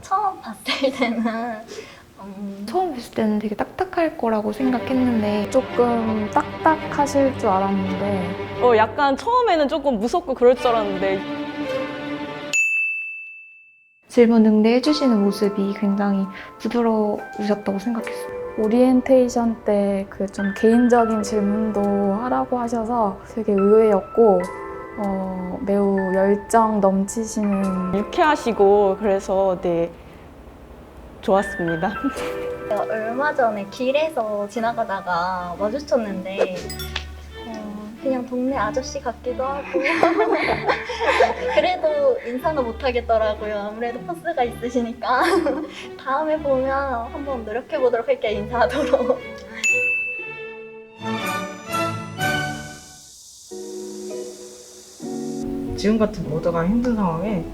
처음 봤을 때는 음, 처음 뵀을 때는 되게 딱딱할 거라고 생각했는데 조금 딱딱하실 줄 알았는데 어, 약간 처음에는 조금 무섭고 그럴 줄 알았는데 질문 응대해 주시는 모습이 굉장히 부드러우셨다고 생각했어요. 오리엔테이션 때 그 좀 개인적인 질문도 하라고 하셔서 되게 의외였고 어, 매우 열정 넘치시는 유쾌하시고 그래서 네 좋았습니다. 제가 얼마 전에 길에서 지나가다가 마주쳤는데 어, 그냥 동네 아저씨 같기도 하고 그래도 인사는 못 하겠더라고요. 아무래도 포스가 있으시니까 다음에 보면 한번 노력해 보도록 할게요. 인사하도록. 지금 같은 모두가 힘든 상황에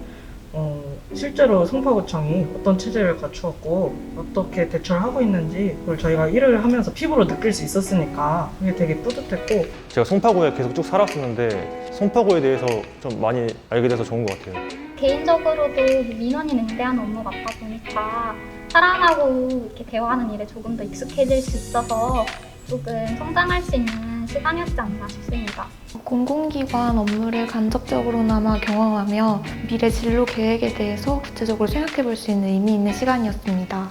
어, 실제로 송파구청이 어떤 체제를 갖추었고 어떻게 대처를 하고 있는지 그걸 저희가 일을 하면서 피부로 느낄 수 있었으니까 그게 되게 뿌듯했고 제가 송파구에 계속 쭉 살았었는데 송파구에 대해서 좀 많이 알게 돼서 좋은 것 같아요. 개인적으로도 민원인 응대하는 업무가 없다 보니까 사람하고 이렇게 대화하는 일에 조금 더 익숙해질 수 있어서 조금 성장할 수 있는 시간이었지 않나 싶습니다. 공공기관 업무를 간접적으로나마 경험하며 미래 진로 계획에 대해서 구체적으로 생각해 볼 수 있는 의미 있는 시간이었습니다.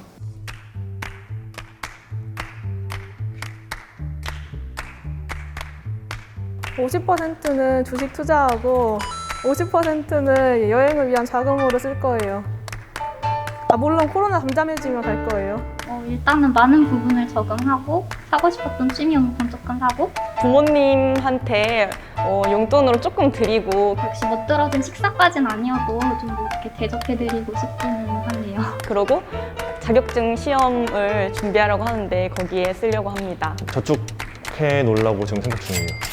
오십 퍼센트는 주식 투자하고 50%는 여행을 위한 자금으로 쓸 거예요. 아, 물론 코로나 잠잠해지면 갈 거예요. 어, 일단은 많은 부분을 적응하고 사고 싶었던 취미 용품 조금 사고 부모님한테 어, 용돈으로 조금 드리고 역시 멋들어진 식사까지는 아니어도 좀 이렇게 대접해드리고 싶기는 하네요. 그러고 자격증 시험을 준비하려고 하는데 거기에 쓰려고 합니다. 저축해 놓으려고 지금 생각 중이에요.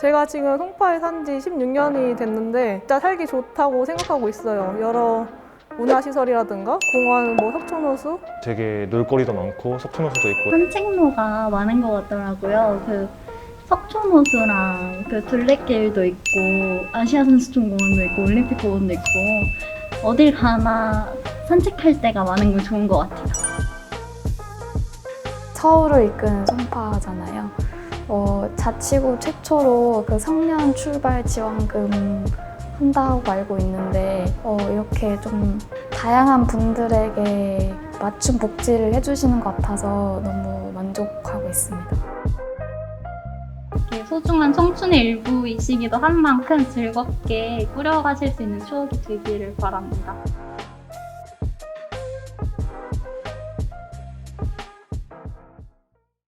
제가 지금 송파에 산 지 16년이 됐는데 진짜 살기 좋다고 생각하고 있어요. 여러 문화시설이라든가 공원, 뭐 석촌호수 되게 놀거리도 많고 석촌호수도 있고 산책로가 많은 것 같더라고요. 그 석촌호수랑 그 둘레길도 있고 아시아 선수촌공원도 있고 올림픽 공원도 있고 어딜 가나 산책할 때가 많은 건 좋은 것 같아요. 서울을 이끄는 송파잖아요. 어, 자치구 최초로 그 성년 출발 지원금 한다고 알고 있는데 어, 이렇게 좀 다양한 분들에게 맞춤 복지를 해주시는 것 같아서 너무 만족하고 있습니다. 소중한 청춘의 일부이시기도 한 만큼 즐겁게 꾸려가실 수 있는 추억이 되기를 바랍니다.